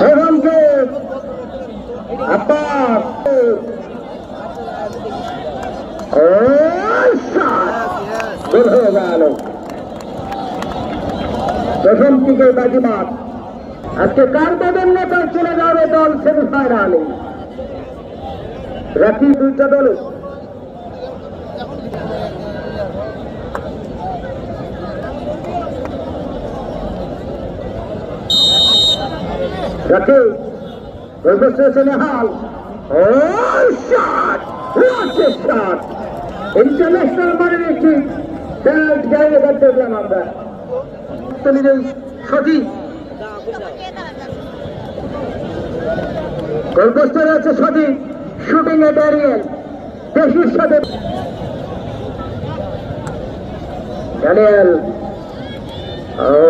সেখানকে আব্বাস হয়ে গেল প্রথম দিকে বাজিমাত আজকে কার বদন্যতা চলে যাবে দল সেমিফাইনালে রাখি দুইটা দলে রাখি প্রদর্শন হাল। ও shot what a shot international মানের একটি ব্যাট জায়গা দেখলাম আমরা। সঠিক। গোলপোস্টার আছে সঠিক। শুটিং এ ড্যারিয়েল দেশের সাথে ড্যানিয়েল ও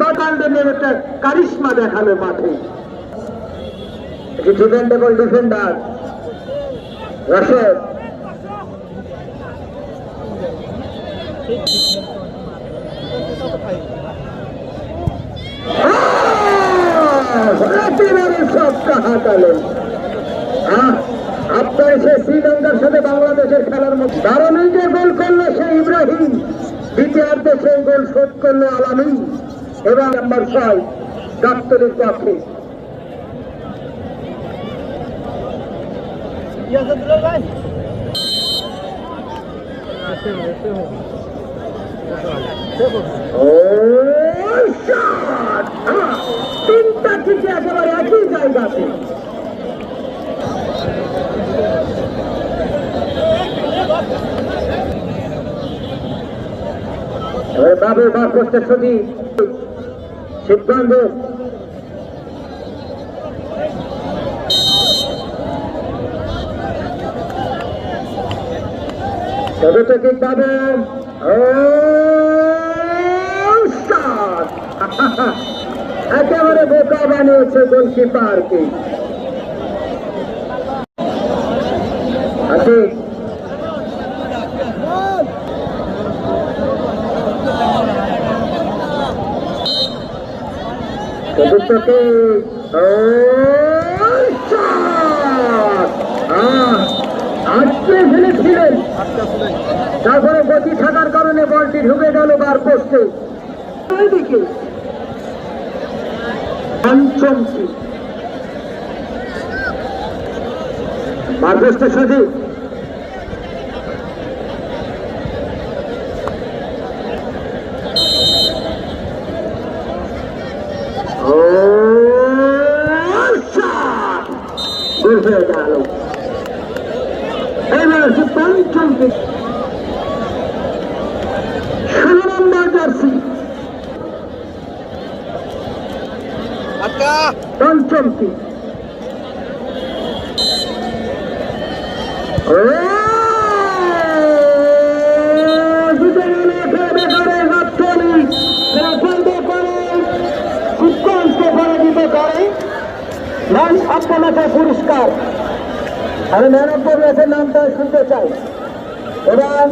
বাটান্ডের একটা কারিশ্মা মাঠে। ডিফেন্ডেবল ডিফেন্ডার আপনার সে শ্রীলঙ্কার সাথে বাংলাদেশের খেলার মধ্যে কারণ গোল দ্বিতীয়ার্ধে সেই গোল শোধ করল আলামী এবং নাম্বার ছয় ডাক্তারের! আহ, তিনটা থেকে একেবারে একই জায়গাতে বাবু বা করতে ছবি। সিদ্ধান্ত তো ঠিক পাবে? একেবারে বোকা বানিয়েছে গোলকিপারকে। আছে তারপরে গতি থাকার কারণে বলটি ঢুকে গেল বার পোস্টে। ওইদিকে পঞ্চমটি বার পোস্টে সঠিক হয়ে গেল। এবার আছে পঞ্চম ষোলো নম্বর জার্সি পঞ্চমটি ও জিতে গেল একেবারে গাবতলী। রাফেলকে করে, সুকান্তকে পরাজিত করে ম্যাচের পুরস্কার। আমি ম্যান অফ দ্য ম্যাচের নামটা শুনতে চাই। এবার